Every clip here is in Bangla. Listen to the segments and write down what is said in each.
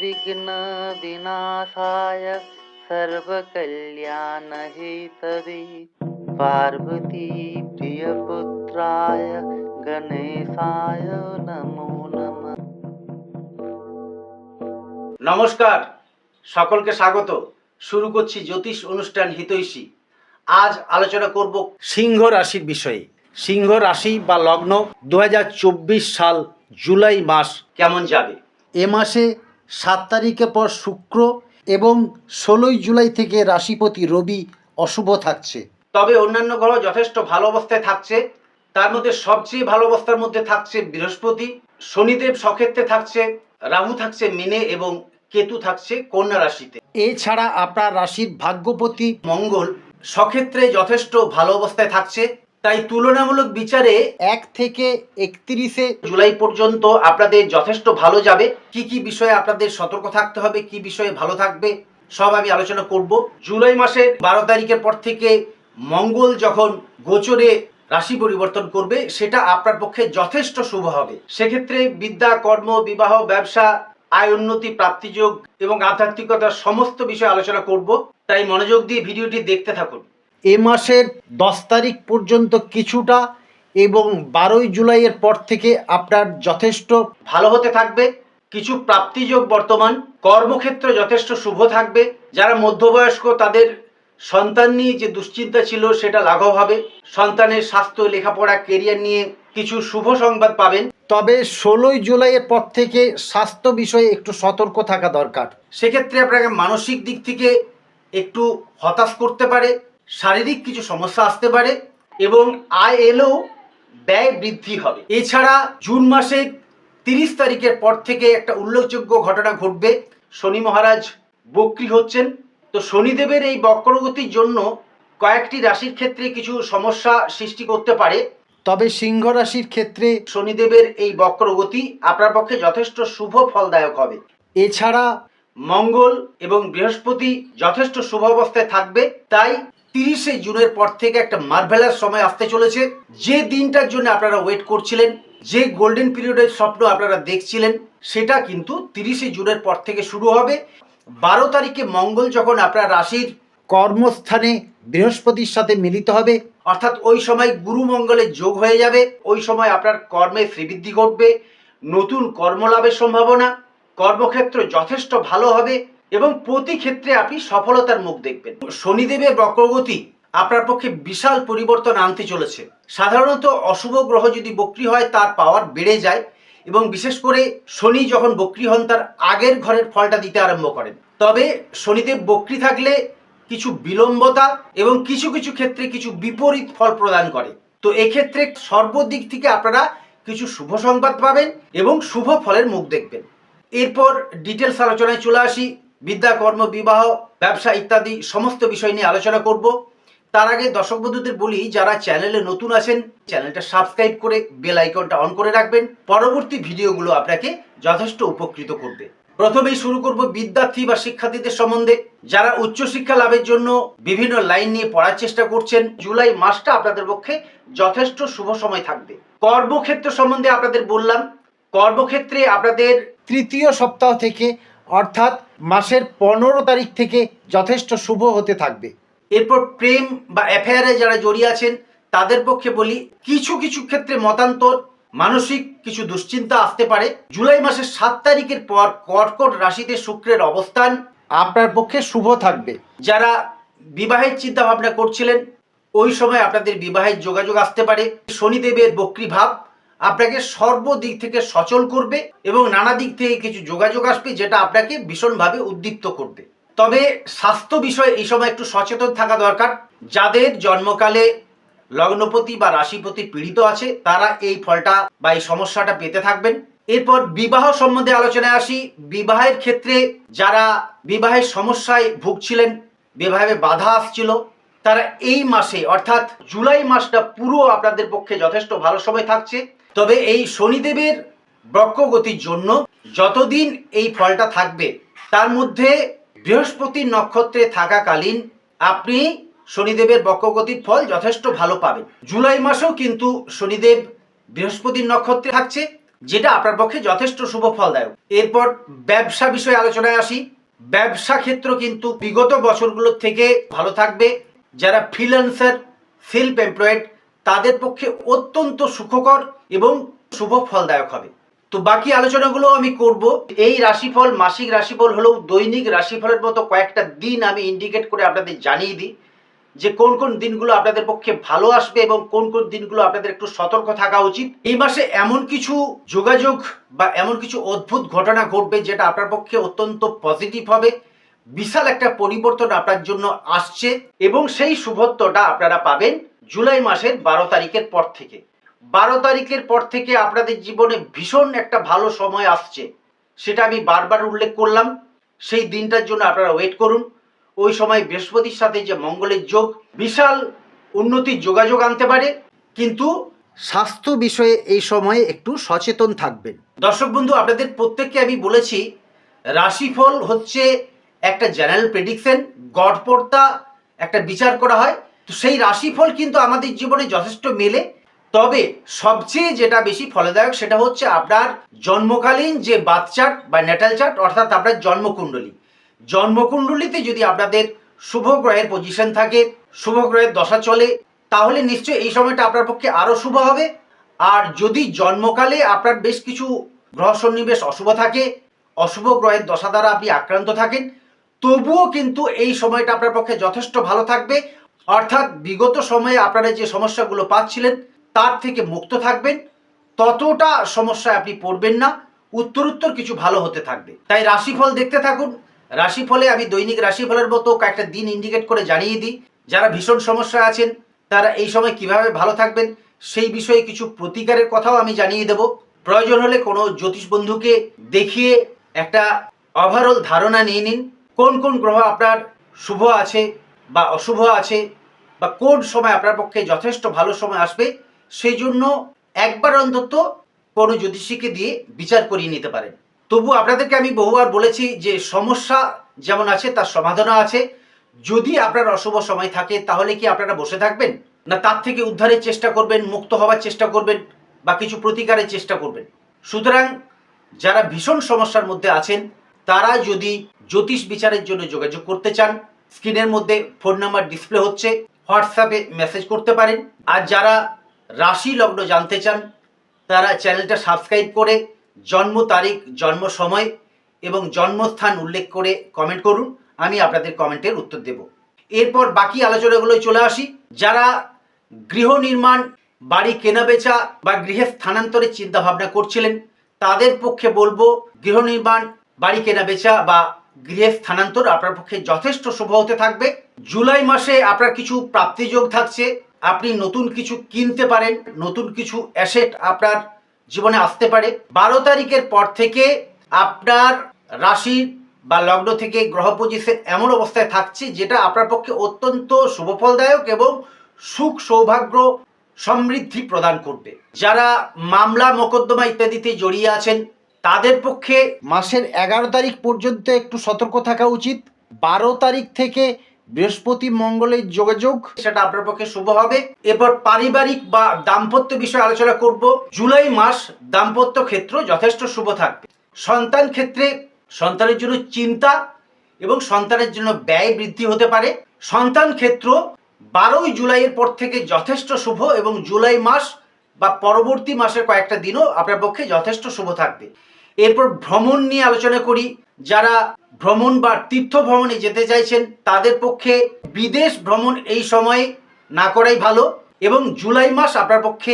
विघ्नविनाशाय सर्वकल्याणहेतवे पार्वती प्रियपुत्राय गणेशाय नमो नमः নমস্কার সকলকে স্বাগত শুরু করছি জ্যোতিষ অনুষ্ঠান হিতৈষী আজ আলোচনা করব সিংহ রাশির বিষয়ে সিংহ রাশি বা লগ্ন দু সাল জুলাই মাস কেমন যাবে এ মাসে সাত তারিখের পর শুক্র এবং ষোলোই জুলাই থেকে রাশিপতি রবি অশুভ থাকছে। তবে অন্যান্য গ্রহ যথেষ্ট ভালো অবস্থায় থাকছে। তার মধ্যে সবচেয়ে ভালো অবস্থার মধ্যে থাকছে বৃহস্পতি। শনিদেব সক্ষেত্রে থাকছে রাহু থাকছে মিনে এবং কেতু থাকছে কন্যা রাশিতে। এছাড়া আপনার রাশির ভাগ্যপতি মঙ্গল সক্ষেত্রে যথেষ্ট ভালো অবস্থায় থাকছে। তাই তুলনামূলক বিচারে এক থেকে একত্রিশে জুলাই পর্যন্ত আপনাদের যথেষ্ট ভালো যাবে। কি কি বিষয়ে আপনাদের সতর্ক থাকতে হবে, কি বিষয়ে ভালো থাকবে, সব আমি আলোচনা করব। জুলাই মাসের বারো তারিখের পর থেকে মঙ্গল যখন গোচরে রাশি পরিবর্তন করবে, সেটা আপনার পক্ষে যথেষ্ট শুভ হবে। সেক্ষেত্রে বিদ্যা, কর্ম, বিবাহ, ব্যবসা, আয়, উন্নতি, প্রাপ্তিযোগ এবং আধ্যাত্মিকতার সমস্ত বিষয়ে আলোচনা করব। তাই মনোযোগ দিয়ে ভিডিওটি দেখতে থাকুন। এ মাসের দশ তারিখ পর্যন্ত কিছুটা এবং বারোই জুলাইয়ের পর থেকে আপনার যথেষ্ট ভালো হতে থাকবে। কিছু প্রাপ্তিযোগ বর্তমান, কর্মক্ষেত্র যথেষ্ট শুভ থাকবে। যারা মধ্যবয়স্ক, তাদের সন্তান নিয়ে যে দুশ্চিন্তা ছিল সেটা লাঘব হবে। সন্তানের স্বাস্থ্য, লেখাপড়া কেরিয়ার নিয়ে কিছু শুভ সংবাদ পাবেন। তবে ষোলোই জুলাইয়ের পর থেকে স্বাস্থ্য বিষয়ে একটু সতর্ক থাকা দরকার। সেক্ষেত্রে আপনাকে মানসিক দিক থেকে একটু হতাশ করতে পারে। শারীরিক কিছু সমস্যা আসতে পারে এবং আয় এলেও ব্যয় বৃদ্ধি হবে। এছাড়া জুন মাসের তিরিশ তারিখের পর থেকে একটা উল্লেখযোগ্য ঘটনা ঘটবে। শনি মহারাজ বক্রি হচ্ছেন। তো শনিদেবের এই বক্রগতির জন্য কয়েকটি রাশির ক্ষেত্রে কিছু সমস্যা সৃষ্টি করতে পারে। তবে সিংহ রাশির ক্ষেত্রে শনিদেবের এই বক্রগতি আপনার পক্ষে যথেষ্ট শুভ ফলদায়ক হবে। এছাড়া মঙ্গল এবং বৃহস্পতি যথেষ্ট শুভ অবস্থায় থাকবে। তাই তিরিশে জুনের পর থেকে একটা মার্ভেলাস সময় আসতে চলেছে। যে দিনটার জন্য আপনারা ওয়েট করছিলেন, যে গোল্ডেন পিরিয়ডের স্বপ্ন আপনারা দেখছিলেন, সেটা কিন্তু তিরিশে জুনের পর থেকে শুরু হবে। বারো তারিখে মঙ্গল যখন আপনার রাশির কর্মস্থানে বৃহস্পতির সাথে মিলিত হবে, অর্থাৎ ওই সময় গুরু মঙ্গলের যোগ হয়ে যাবে। ওই সময় আপনার কর্মে শ্রীবৃদ্ধি ঘটবে, নতুন কর্মলাভের সম্ভাবনা, কর্মক্ষেত্র যথেষ্ট ভালো হবে। এবং প্রতি ক্ষেত্রে আপনি সফলতার মুখ দেখবেন। শনিদেবের বক্রগতি আপনার পক্ষে বিশাল পরিবর্তন আনতে চলেছে। সাধারণত অশুভ গ্রহ যদি বক্রি হয়, তার পাওয়ার বেড়ে যায় এবং বিশেষ করে শনি যখন বক্রি হন, তার আগের ঘরের ফলটা দিতে আরম্ভ করেন। তবে শনিদেব বক্রি থাকলে কিছু বিলম্বতা এবং কিছু কিছু ক্ষেত্রে কিছু বিপরীত ফল প্রদান করে। তো এক্ষেত্রে সর্বদিক থেকে আপনারা কিছু শুভ সংবাদ পাবেন এবং শুভ ফলের মুখ দেখবেন। এরপর ডিটেলস আলোচনায় চলে আসি। বিদ্যা, কর্ম, বিবাহ, ব্যবসা ইত্যাদি সমস্ত বিষয় নিয়ে আলোচনা করব। তার আগে দর্শক বন্ধুদের বলি, যারা চ্যানেলে নতুন আছেন, চ্যানেলটা সাবস্ক্রাইব করে বেল আইকনটা অন করে রাখবেন। পরবর্তী ভিডিওগুলো আপনাকে যথেষ্ট উপকৃত করবে। প্রথমেই শুরু করব বিদ্যার্থী বা শিক্ষার্থীদের সম্বন্ধে। যারা উচ্চশিক্ষা লাভের জন্য বিভিন্ন লাইন নিয়ে পড়ার চেষ্টা করছেন, জুলাই মাসটা আপনাদের পক্ষে যথেষ্ট শুভ সময় থাকবে। কর্মক্ষেত্র সম্বন্ধে আপনাদের বললাম। কর্মক্ষেত্রে আপনাদের তৃতীয় সপ্তাহ থেকে অর্থাৎ মাসের পনেরো তারিখ থেকে যথেষ্ট শুভ হতে থাকবে। এরপর প্রেম বা অ্যাফেয়ারে যারা জড়িয়ে আছেন, তাদের পক্ষে বলি, কিছু কিছু ক্ষেত্রে মতান্তর, মানসিক কিছু দুশ্চিন্তা আসতে পারে। জুলাই মাসের সাত তারিখের পর কর্কট রাশিতে শুক্রের অবস্থান আপনার পক্ষে শুভ থাকবে। যারা বিবাহের চিন্তা ভাবনা করছিলেন, ওই সময় আপনাদের বিবাহের যোগাযোগ আসতে পারে। শনিদেবের বক্রি ভাব আপনাকে সর্বদিক থেকে সচল করবে এবং নানা দিক থেকে কিছু যোগাযোগ আসবে যেটা আপনাকে ভীষণভাবে উদ্দীপ্ত করবে। তবে স্বাস্থ্য বিষয়ে এই সময় একটু সচেতন থাকা দরকার। যাদের জন্মকালে লগ্নপতি বা রাশিপতি পীড়িত আছে, তারা এই ফলটা বা এই সমস্যাটা পেতে থাকবেন। এরপর বিবাহ সম্বন্ধে আলোচনায় আসি। বিবাহের ক্ষেত্রে যারা বিবাহের সমস্যায় ভুগছিলেন, বিবাহে বাধা আসছিল, তারা এই মাসে, অর্থাৎ জুলাই মাসটা পুরো আপনাদের পক্ষে যথেষ্ট ভালো সময় থাকছে। তবে এই শনিদেবের বক্রগতির জন্য যতদিন এই ফলটা থাকবে, তার মধ্যে বৃহস্পতির নক্ষত্রে থাকাকালীন আপনি শনিদেবের বক্রগতির ফল যথেষ্ট ভালো পাবেন। জুলাই মাসেও কিন্তু শনিদেব বৃহস্পতির নক্ষত্রে থাকছে, যেটা আপনার পক্ষে যথেষ্ট শুভ ফলদায়ক। এরপর ব্যবসা বিষয়ে আলোচনায় আসি। ব্যবসা ক্ষেত্র কিন্তু বিগত বছরগুলোর থেকে ভালো থাকবে। যারা ফ্রিল্যান্সার সেলফ এমপ্লয়েড তাদের পক্ষে অত্যন্ত সুখকর এবং শুভ ফলদায়ক হবে। তো বাকি আলোচনাগুলো আমি করব। এই রাশিফল মাসিক রাশিফল হলেও দৈনিক রাশিফলের মতো কয়েকটা দিন আমি ইন্ডিকেট করে আপনাদের জানিয়ে দিই যে কোন কোন দিনগুলো আপনাদের পক্ষে ভালো আসবে এবং কোন কোন দিনগুলো আপনাদের একটু সতর্ক থাকা উচিত। এই মাসে এমন কিছু যোগাযোগ বা এমন কিছু অদ্ভুত ঘটনা ঘটবে যেটা আপনার পক্ষে অত্যন্ত পজিটিভ হবে। বিশাল একটা পরিবর্তন আপনার জন্য আসছে এবং সেই শুভত্বটা আপনারা পাবেন। জুলাই মাসের বারো তারিখের পর থেকে। বারো তারিখের পর থেকে আপনাদের জীবনে ভীষণ একটা ভালো সময় আসছে। সেটা আমি বারবার উল্লেখ করলাম। সেই দিনটার জন্য আপনারা ওয়েট করুন। ওই সময় বৃহস্পতির সাথে যে মঙ্গলের যোগ, বিশাল উন্নতির যোগাযোগ আনতে পারে। কিন্তু স্বাস্থ্য বিষয়ে এই সময়ে একটু সচেতন থাকবেন। দর্শক বন্ধু, আপনাদের প্রত্যেককে আমি বলেছি, রাশিফল হচ্ছে একটা জেনারেল প্রেডিকশন গড়পড়তা একটা বিচার করা হয়। তো সেই রাশিফল কিন্তু আমাদের জীবনে যথেষ্ট মেলে। তবে সবচেয়ে যেটা বেশি ফলদায়ক সেটা হচ্ছে আপনার জন্মকালীন যে বাথ চার্ট বা নেটাল চার্ট, অর্থাৎ আপনার জন্মকুণ্ডলী। জন্মকুণ্ডলিতে যদি আপনাদের শুভ গ্রহের পজিশন থাকে, শুভ গ্রহের দশা চলে, তাহলে নিশ্চয়ই এই সময়টা আপনার পক্ষে আরও শুভ হবে। আর যদি জন্মকালে আপনার বেশ কিছু গ্রহ সন্নিবেশ অশুভ থাকে, অশুভ গ্রহের দশা দ্বারা আপনি আক্রান্ত থাকেন, তবুও কিন্তু এই সময়টা আপনার পক্ষে যথেষ্ট ভালো থাকবে। অর্থাৎ বিগত সময়ে আপনারা যে সমস্যাগুলো পাচ্ছিলেন, তার থেকে মুক্ত থাকবেন। ততটা সমস্যায় আপনি পড়বেন না। উত্তরোত্তর কিছু ভালো হতে থাকবে। তাই রাশিফল দেখতে থাকুন। রাশিফলে আমি দৈনিক রাশিফলের মতো কয়েকটা দিন ইন্ডিকেট করে জানিয়ে দিই। যারা ভীষণ সমস্যা আছেন, তারা এই সময় কীভাবে ভালো থাকবেন, সেই বিষয়ে কিছু প্রতিকারের কথাও আমি জানিয়ে দেব। প্রয়োজন হলে কোনো জ্যোতিষ বন্ধুকে দেখিয়ে একটা ওভারঅল ধারণা নিয়ে নিন। কোন কোন গ্রহ আপনার শুভ আছে বা অশুভ আছে বা কোন সময় আপনার পক্ষে যথেষ্ট ভালো সময় আসবে সেই জন্য একবার অন্তত কোনো জ্যোতিষীকে দিয়ে বিচার করিয়ে নিতে পারেন। তবু আপনাদেরকে আমি বহুবার বলেছি যে সমস্যা যেমন আছে, তার সমাধানও আছে। যদি আপনার অশুভ সময় থাকে, তাহলে কি আপনারা বসে থাকবেন? না তার থেকে উদ্ধারের চেষ্টা করবেন, মুক্ত হওয়ার চেষ্টা করবেন, বা কিছু প্রতিকারের চেষ্টা করবেন? সুতরাং যারা ভীষণ সমস্যার মধ্যে আছেন, তারা যদি জ্যোতিষ বিচারের জন্য যোগাযোগ করতে চান, স্ক্রিনের মধ্যে ফোন নাম্বার ডিসপ্লে হচ্ছে। হোয়াটসঅ্যাপে মেসেজ করতে পারেন। আর যারা রাশি লগ্ন জানতে চান, তারা চ্যানেলটা সাবস্ক্রাইব করে জন্ম তারিখ, জন্ম সময় এবং জন্মস্থান উল্লেখ করে কমেন্ট করুন। আমি আপনাদের কমেন্টের উত্তর দেব। এরপর বাকি আলোচনাগুলোয় চলে আসি। যারা গৃহ নির্মাণ, বাড়ি কেনা বেচা বা গৃহে স্থানান্তরের চিন্তা ভাবনা করছিলেন, তাদের পক্ষে বলব গৃহ নির্মাণ, বাড়ি কেনা বেচা বা গৃহে স্থানান্তর আপনার পক্ষে যথেষ্ট শুভ হতে থাকবে। জুলাই মাসে আপনার কিছু প্রাপ্তিযোগ থাকছে। আপনি নতুন কিছু কিনতে পারেন, নতুন কিছু অ্যাসেট আপনার জীবনে আসতে পারে। বারো তারিখের পর থেকে আপনার রাশি বা লগ্ন থেকে গ্রহ পজিশন এমন অবস্থায় থাকছে যেটা আপনার পক্ষে অত্যন্ত শুভফলদায়ক এবং সুখ, সৌভাগ্য সমৃদ্ধি প্রদান করবে। যারা মামলা, মোকদ্দমা ইত্যাদিতে জড়িয়ে আছেন তাদের পক্ষে মাসের এগারো তারিখ পর্যন্ত একটু সতর্ক থাকা উচিত। বারো তারিখ থেকে বৃহস্পতি মঙ্গলের যোগাযোগ, সেটা আপনার পক্ষে শুভ হবে। এরপর পারিবারিক বা দাম্পত্য বিষয়ে আলোচনা করব। জুলাই মাস দাম্পত্য ক্ষেত্র যথেষ্ট শুভ থাকবে। সন্তান ক্ষেত্রে সন্তানের জন্য চিন্তা এবং সন্তানের জন্য ব্যয় বৃদ্ধি হতে পারে। সন্তান ক্ষেত্র বারোই জুলাইয়ের পর থেকে যথেষ্ট শুভ এবং জুলাই মাস বা পরবর্তী মাসের কয়েকটা দিনও আপনার পক্ষে যথেষ্ট শুভ থাকবে। এরপর ভ্রমণ নিয়ে আলোচনা করি। যারা ভ্রমণ বা তীর্থ ভ্রমণে যেতে চাইছেন, তাদের পক্ষে বিদেশ ভ্রমণ এই সময়ে না করাই ভালো এবং জুলাই মাস আপনার পক্ষে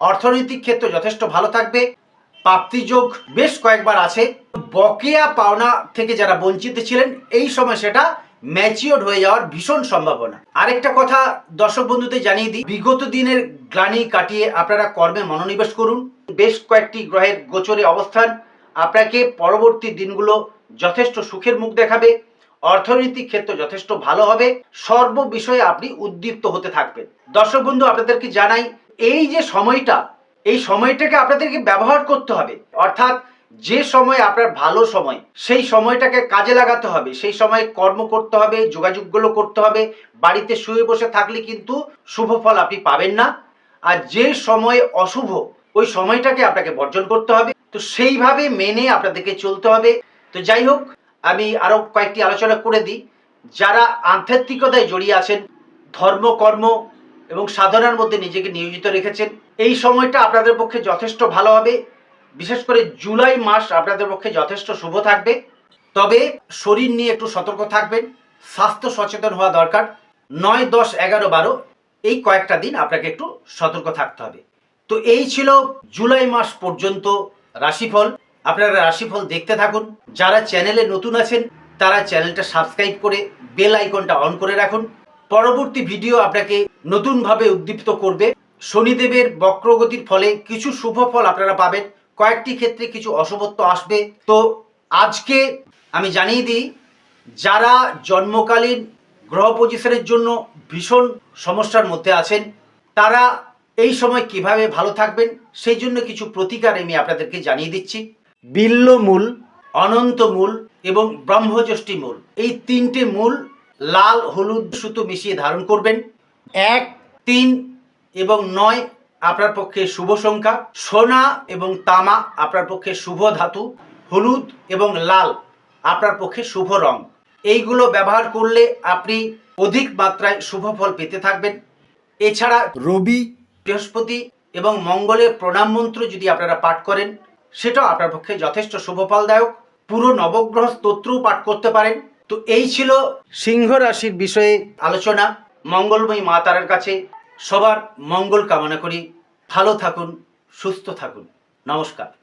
অর্থনৈতিক ক্ষেত্র যথেষ্ট ভালো থাকবে। প্রাপ্তিযোগ বেশ কয়েকবার আছে। বকেয়া পাওনা থেকে যারা বঞ্চিত ছিলেন, এই সময় সেটা ম্যাচিওর হয়ে যাওয়ার ভীষণ সম্ভাবনা। আরেকটা কথা দর্শক বন্ধুদের জানিয়ে দিই, বিগত দিনের গ্লানি কাটিয়ে আপনারা কর্মে মনোনিবেশ করুন। বেশ কয়েকটি গ্রহের গোচরে অবস্থান আপনাকে পরবর্তী দিনগুলো যথেষ্ট সুখের মুখ দেখাবে, অর্থনৈতিক ক্ষেত্র যথেষ্ট ভালো হবে, সর্ব বিষয়ে আপনি উদ্দীপ্ত হতে থাকবেন। দর্শক বন্ধু, আপনাদেরকে জানাই, এই যে সময়টা, এই সময়টাকে আপনাদেরকে ব্যবহার করতে হবে। অর্থাৎ যে সময় আপনার ভালো সময়, সেই সময়টাকে কাজে লাগাতে হবে। সেই সময় কর্ম করতে হবে, যোগাযোগগুলো করতে হবে, বাড়িতে শুয়ে বসে থাকলে কিন্তু শুভ ফল আপনি পাবেন না। আর যে সময় অশুভ, ওই সময়টাকে আপনাকে বর্জন করতে হবে। তো সেইভাবে মেনে আপনাদেরকে চলতে হবে। তো যাই হোক, আমি আরও কয়েকটি আলোচনা করে দিই। যারা আধ্যাত্মিকতায় জড়িয়ে আছেন, ধর্ম, কর্ম এবং সাধনার মধ্যে নিজেকে নিয়োজিত রেখেছেন, এই সময়টা আপনাদের পক্ষে যথেষ্ট ভালো হবে। বিশেষ করে জুলাই মাস আপনাদের পক্ষে যথেষ্ট শুভ থাকবে। তবে শরীর নিয়ে একটু সতর্ক থাকবেন, স্বাস্থ্য সচেতন হওয়া দরকার। নয়, দশ, এগারো, বারো, এই কয়েকটা দিন আপনাকে একটু সতর্ক থাকতে হবে। তো এই ছিল জুলাই মাস পর্যন্ত রাশিফল, আপনারা রাশিফল দেখতে থাকুন। যারা চ্যানেলে নতুন আছেন, তারা চ্যানেলটা সাবস্ক্রাইব করে বেল আইকনটা অন করে রাখুন। পরবর্তী ভিডিও আপনাকে নতুনভাবে উদ্দীপ্ত করবে। শনিদেবের বক্রগতির ফলে কিছু শুভ ফল আপনারা পাবেন। কয়েকটি ক্ষেত্রে কিছু অশুভত্ব আসবে। তো আজকে আমি জানিয়ে দিই, যারা জন্মকালীন গ্রহ পজিশনের জন্য ভীষণ সমস্যার মধ্যে আছেন, তারা এই সময় কীভাবে ভালো থাকবেন সেই জন্য কিছু প্রতিকার আমি আপনাদেরকে জানিয়ে দিচ্ছি। বিল্লমূল অনন্তমূল এবং ব্রহ্মযষ্টি মূল। এই তিনটে মূল লাল হলুদ সুতো মিশিয়ে ধারণ করবেন। এক তিন এবং নয় আপনার পক্ষে শুভ সংখ্যা। সোনা এবং তামা আপনার পক্ষে শুভ ধাতু। হলুদ এবং লাল আপনার পক্ষে শুভ রং। এইগুলো ব্যবহার করলে আপনি অধিক মাত্রায় শুভ ফল পেতে থাকবেন। এছাড়া রবি বৃহস্পতি এবং মঙ্গলের প্রণাম মন্ত্র যদি আপনারা পাঠ করেন সেটাও আপনার পক্ষে যথেষ্ট শুভফলদায়ক। পুরো নবগ্রহ স্তোত্রও পাঠ করতে পারেন। তো এই ছিল সিংহ রাশির বিষয়ে আলোচনা। মঙ্গলময়ী মা তারার কাছে সবার মঙ্গল কামনা করি। ভালো থাকুন, সুস্থ থাকুন। নমস্কার।